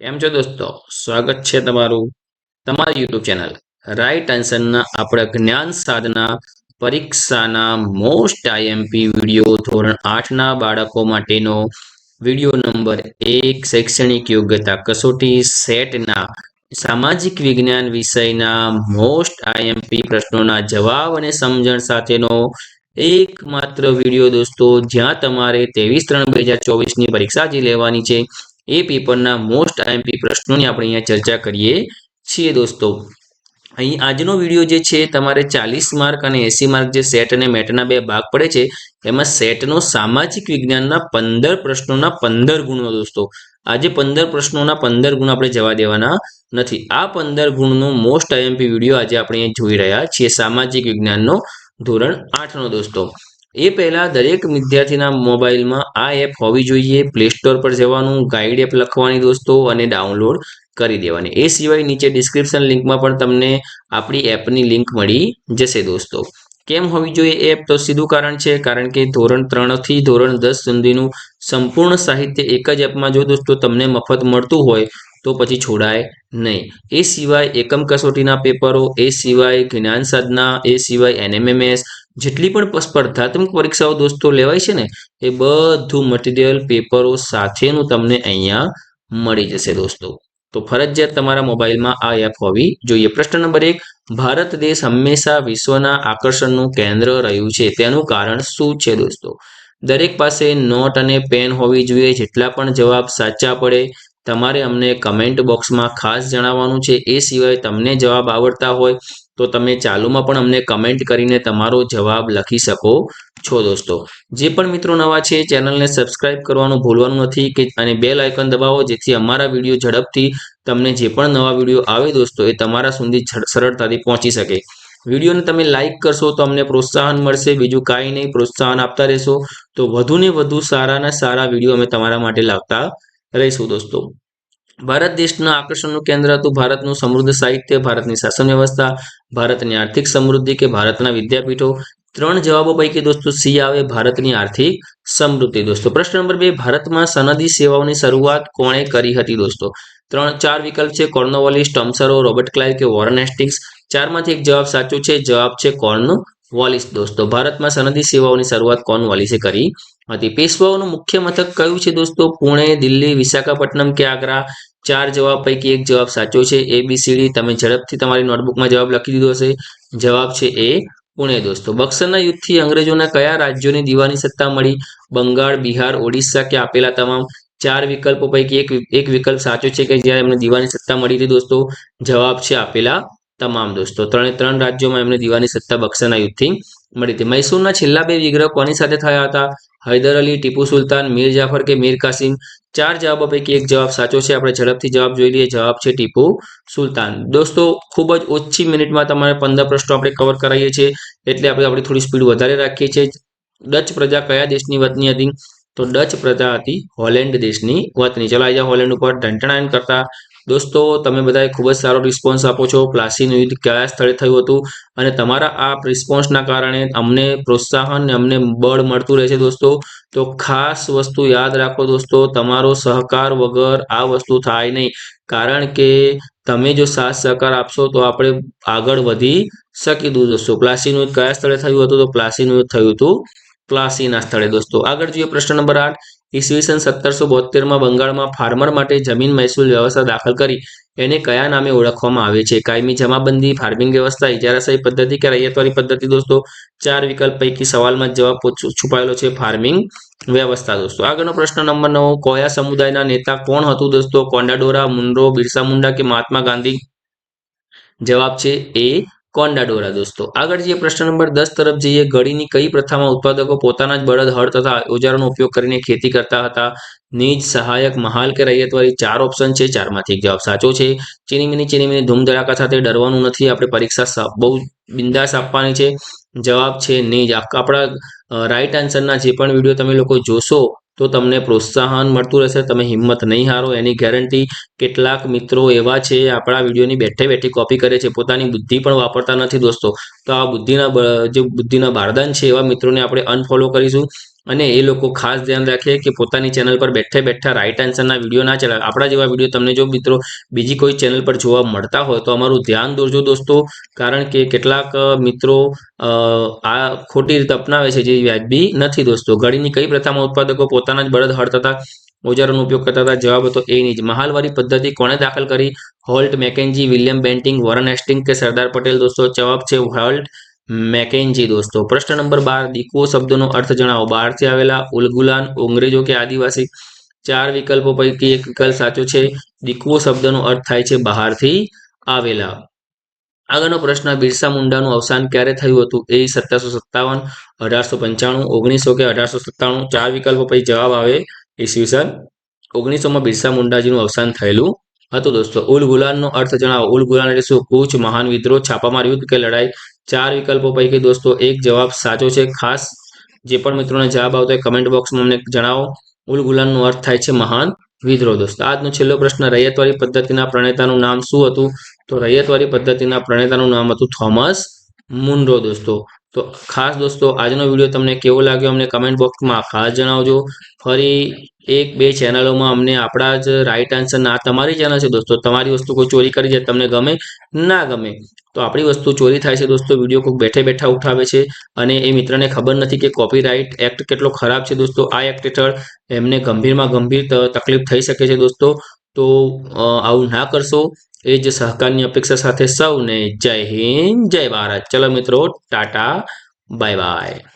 કેમ છો દોસ્તો, સ્વાગત છે તમારું તમારી યુટ્યુબ ચેનલ રાઈટ આન્સરના આપણા જ્ઞાન સાધના પરીક્ષાના મોસ્ટ આઈએમપી વીડિયો ધોરણ આઠના બાળકો માટેનો વીડિયો નંબર એક શૈક્ષણિક યોગ્યતા કસોટી સેટના સામાજિક વિજ્ઞાન વિષયના મોસ્ટ આઈએમપી પ્રશ્નોના જવાબ અને સમજણ સાથેનો એકમાત્ર વીડિયો દોસ્તો, જ્યાં તમારે ત્રેવીસ ત્રણ બે હજાર ચોવીસની પરીક્ષા જે લેવાની છે એ પેપરના મોસ્ટ આઈએમપી પ્રશ્નોની આપણે અહીંયા ચર્ચા કરીએ છીએ દોસ્તો. અહીં આજનો વીડિયો જે છે તમારે ચાલીસ માર્ક અને એસી માર્ક જે સેટ અને મેટના બે ભાગ પડે છે, એમાં સેટનો સામાજિક વિજ્ઞાનના પંદર પ્રશ્નોના પંદર ગુણો દોસ્તો. આજે પંદર પ્રશ્નોના પંદર ગુણ આપણે જવા દેવાના નથી. આ પંદર ગુણનો મોસ્ટ આઈએમપી વીડિયો આજે આપણે જોઈ રહ્યા છીએ સામાજિક વિજ્ઞાનનો ધોરણ આઠનો દોસ્તો. એ પહેલાં દરેક વિદ્યાર્થીના મોબાઈલમાં આ એપ હોવી જોઈએ. પ્લે સ્ટોર પર જવાનું ગાઈડ એપ લખવાની દોસ્તો, અને ડાઉનલોડ કરી દેવાની. એ સિવાય નીચે ડિસ્ક્રિપ્શન લિંકમાં પણ તમને આપણી એપની લિંક મળી જશે દોસ્તો. કેમ હોવી જોઈએ એપ? તો સીધું કારણ છે, કારણ કે ધોરણ ત્રણથી ધોરણ દસ સુધીનું સંપૂર્ણ સાહિત્ય એક જ એપમાં જો દોસ્તો તમને મફત મળતું હોય તો પછી છોડાય નહીં. એ સિવાય એકમ કસોટીના પેપરો, એ સિવાય જ્ઞાન સાધના, એ સિવાય એનએમએમએસ, જેટલી પણ સ્પર્ધાત્મક પરીક્ષાઓ દોસ્તો લેવાય છે ને, એ બધું મટીરિયલ પેપરો સાથેનું તમને અહીંયા મળી જશે દોસ્તો. તો ફરજિયાત તમારા મોબાઈલમાં આ એપ હોવી જોઈએ. પ્રશ્ન નંબર એક, ભારત દેશ હંમેશા વિશ્વના આકર્ષણનું કેન્દ્ર રહ્યું છે. તેનું કારણ શું છે દોસ્તો? દરેક પાસે નોટ અને પેન હોવી જોઈએ. જેટલા પણ જવાબ સાચા પડે તમારે અમને કમેન્ટ બોક્સમાં ખાસ જણાવવાનું છે. એ સિવાય તમને જવાબ આવડતા હોય તો તમે ચાલુમાં પણ અમને કમેન્ટ કરીને તમારો જવાબ લખી શકો છો દોસ્તો. જે પણ મિત્રો નવા છે, ચેનલને સબસ્ક્રાઇબ કરવાનું ભૂલવાનું નથી કે અને બેલ આઇકન દબાવો જેથી અમારા વીડિયો ઝડપથી તમને જે પણ નવા વીડિયો આવે દોસ્તો, એ તમારા સુધી સરળતાથી પહોંચી શકે. વિડીયોને તમે લાઇક કરશો તો અમને પ્રોત્સાહન મળશે. બીજું કાંઈ નહીં, પ્રોત્સાહન આપતા રહેશો. તો વધુને વધુ સારાના સારા વીડિયો અમે તમારા માટે લાવતા રહીશું દોસ્તો. ભારત દેશના આકર્ષણનું કેન્દ્ર હતું ભારતનું સમૃદ્ધ સાહિત્ય, ભારતની શાસન વ્યવસ્થા, ભારતની આર્થિક સમૃદ્ધિ કે ભારતના વિદ્યાપીઠો. ત્રણ જવાબો પૈકી દોસ્તો સી આવે ભારતની આર્થિક સમૃદ્ધિ. દોસ્તો, પ્રશ્ન નંબર બે, ભારતમાં સનદી સેવાઓની શરૂઆત કોણે કરી હતી દોસ્તો? ત્રણ, ચાર વિકલ્પ છે Cornwallis, Thomas Roe, Robert Clive કે વોરન હેસ્ટિંગ્સ ચારમાંથી એક જવાબ સાચો છે, જવાબ છે કોર્ન વોલિસ દોસ્તો, ભારતમાં સનદી સેવાઓની શરૂઆત કોર્ન વોલિસે કરી હતી? પેશવાઓનું મુખ્ય મથક કયું છે દોસ્તો? પુણે, દિલ્હી, વિશાખાપટ્ટનમ કે આગ્રા? ચાર જવાબ પૈકી એક જવાબ સાચો છે એ બી તમે ઝડપથી તમારી નોટબુકમાં જવાબ લખી દીધો હશે. જવાબ છે એ પુણે દોસ્તો. બક્સરના યુદ્ધથી અંગ્રેજોના કયા રાજ્યોની દીવાની સત્તા મળી? બંગાળ, બિહાર, ઓડિશા કે આપેલા તમામ ચાર વિકલ્પો પૈકી એક એક વિકલ્પ સાચો છે કે જ્યાં એમને દીવાની સત્તા મળી હતી દોસ્તો? જવાબ છે આપેલા તમામ દોસ્તો, ત્રણે ત્રણ રાજ્યોમાં એમને દીવાની સત્તા બક્સરના યુદ્ધથી મળી હતી. મૈસૂરના છેલ્લા બે વિગ્રહ કોની સાથે થયા હતા? હૈદર અલી, ટીપુ સુલતાન, મીર જાફર કે મીર કાસિમ? ચાર જવાબો પૈકી એક જવાબ સાચો છે. આપણે ઝડપથી જવાબ જોઈ લઈએ. જવાબ છે ટીપુ સુલતાન. દોસ્તો, ખૂબ જ ઓછી મિનિટમાં તમારે પંદર પ્રશ્નો આપણે કવર કરાવીએ છીએ, એટલે આપણે આપણી થોડી સ્પીડ વધારે રાખીએ છીએ. ડચ પ્રજા કયા દેશની વતની હતી? તો ડચ પ્રજા હતી હોલેન્ડ દેશની વતની. ચલો આજે હોલેન્ડ ઉપર. ઢંટણાયન કરતા દોસ્તો, તમે બધાએ ખૂબ જ સારો રિસ્પોન્સ આપો છો. પ્લાસીનું યુદ્ધ કયા સ્થળે થયું હતું? અને તમારા આ રિસ્પોન્સના કારણે અમને પ્રોત્સાહન ને અમને બળ મળતું રહે છે દોસ્તો. તો ખાસ વસ્તુ યાદ રાખો દોસ્તો, તમારો સહકાર વગર આ વસ્તુ થાય નહીં. કારણ કે તમે જો સાથ સહકાર આપશો તો આપણે આગળ વધી શકીશું દોસ્તો. પ્લાસીનું યુદ્ધ કયા સ્થળે થયું હતું? તો પ્લાસીનું યુદ્ધ થયું હતું પ્લાસીના સ્થળે દોસ્તો. આગળ જોઈએ પ્રશ્ન નંબર આઠ. ઈસવીસન સત્તરસો બોતેરમાં બંગાળમાં ફાર્મર માટે જમીન મહેસૂલ વ્યવસ્થા દાખલ કરી એને કયા નામે ઓળખવામાં આવે છે? કાયમી જમાબંધી, ફાર્મિંગ વ્યવસ્થા ઇજારાશાહી પદ્ધતિ કે રૈયતવારી પદ્ધતિ? દોસ્તો, ચાર વિકલ્પ પૈકી સવાલમાં જવાબ છુપાયેલો છે ફાર્મિંગ વ્યવસ્થા, દોસ્તો. આગળનો પ્રશ્ન નંબર નવ, કોયા સમુદાયના નેતા કોણ હતું, દોસ્તો? કોંડાડોરા મુન્ડ્રો બિરસા મુંડા કે મહાત્મા ગાંધી? જવાબ છે એ કોંડાડોરા દોસ્તો? આગળ જઈએ પ્રશ્ન નંબર દસ તરફ જઈએ, ઘડીની કઈ પ્રથામાં ઉત્પાદકો પોતાના જ બળદ હળ તથા ઓજારોનો ઉપયોગ કરીને ખેતી કરતા હતા? નિજ, સહાયક, મહાલ કે રૈયતવાળી ચાર ઓપ્શન છે, ચારમાંથી એક જવાબ સાચો છે. ચીનીમીની ચીનીમીની ધૂમ ધડાકા સાથે ડરવાનું નથી, આપણે પરીક્ષા બહુ બિંદાસ આપવાની છે. જવાબ છે નિજ. આપણા રાઈટ આન્સરના જે પણ વીડિયો તમે લોકો જોશો તો તમને પ્રોત્સાહન મળતું રહેશે, તમે હિંમત નહીં હારો. એની ગેરંટી કેટલાક મિત્રો એવા છે, આપણા વિડીયોની બેઠે બેઠી કોપી કરે છે, પોતાની બુદ્ધિ પણ વાપરતા નથી દોસ્તો. તો આ બુદ્ધિના જે બુદ્ધિના બારદાન છે, એવા મિત્રોને આપણે અનફોલો કરીશું. અને એ લોકો ખાસ ધ્યાન રાખે કે પોતાની ચેનલ પર બેઠે બેઠા રાઈટ આન્સરના વીડિયો ના ચલાવે. આપણા જેવા વીડિયો તમને જો મિત્રો બીજી કોઈ ચેનલ પર જોવા મળતા હોય તો અમારું ધ્યાન દોરજો દોસ્તો. કારણ કે કેટલાક મિત્રો આ ખોટી રીતે અપનાવે છે જે વ્યાજબી નથી દોસ્તો. ઘડીની કઈ પ્રથામાં ઉત્પાદકો પોતાના જ બળદ હડતા ઓજારોનો ઉપયોગ કરતા હતા, જવાબ હતો એ જ મહાલવારી પદ્ધતિ કોણે દાખલ કરી? Holt Mackenzie, William Bentinck, Warren Hasting કે સરદાર પટેલ? દોસ્તો જવાબ છે હોલ્ટ મેકેન્જી દોસ્તો, પ્રશ્ન નંબર બાર, દીકવો શબ્દનો અર્થ જણાવો. બહારથી આવેલા ઉલગુલાન અંગ્રેજો કે આદિવાસી? ચાર વિકલ્પો પૈકી એક વિકલ્પ સાચો છે. દીકવો શબ્દનો અર્થ થાય છે બહારથી આવેલા. આગળનો પ્રશ્ન, બિરસા મુંડાનું અવસાન ક્યારે થયું હતું? એ સત્તરસો સત્તાવન, અઢારસો પંચાણું, ઓગણીસો કે અઢારસો સત્તાણું? ચાર વિકલ્પો પછી જવાબ આવે ઈસવીસન ઓગણીસોમાં બિરસા મુંડાજીનું અવસાન થયેલું હતું દોસ્તો. ઉલ ગુલાનનો અર્થ જણાવો. ઉલ ગુલાન એટલે શું? કૂચ મહાન વિદ્રોહ, છાપામાર યુદ્ધ કે લડાઈ? ચાર વિકલ્પો પૈકી દોસ્તો, એક જવાબ સાચો છે, ખાસ. જે પણ મિત્રોને જવાબ આવતો હોય કમેન્ટ બોક્સમાં અમને જણાવો. ઉલ ગુલામનો અર્થ થાય છે મહાન વિદ્રોહ. દોસ્તો, આજનો છેલ્લો પ્રશ્ન રૈયતવારી પદ્ધતિના પ્રણેતાનું નામ શું હતું? તો રૈયતવારી પદ્ધતિના પ્રણેતાનું નામ હતું થોમસ મુનરો દોસ્તો. તો ખાસ દોસ્તો, આજનો વીડિયો તમને કેવો લાગ્યો અમને કમેન્ટ બોક્સમાં ખાસ જણાવજો. ફરી એક બે ચેનલોમાં અમને આપણા જ રાઈટ આન્સર ના, તમારી ચેનલ છે દોસ્તો, તમારી વસ્તુ કોઈ ચોરી કરી જાય, તમને ગમે, ના ગમે, તો આપણી વસ્તુ ચોરી થાય છે દોસ્તો, વીડિયો કોઈ બેઠે બેઠા ઉઠાવે છે, અને એ મિત્રને ખબર નથી કે કોપીરાઇટ એક્ટ કેટલો ખરાબ છે દોસ્તો, આ એક્ટ હેઠળ એમને ગંભીરમાં ગંભીર તકલીફ થઈ શકે છે દોસ્તો, તો આવું ના કરશો. એ જ સહકારની અપેક્ષા સાથે સૌને જય હિન્દ, જય ભારત. ચલો મિત્રો, ટાટા, બાય બાય.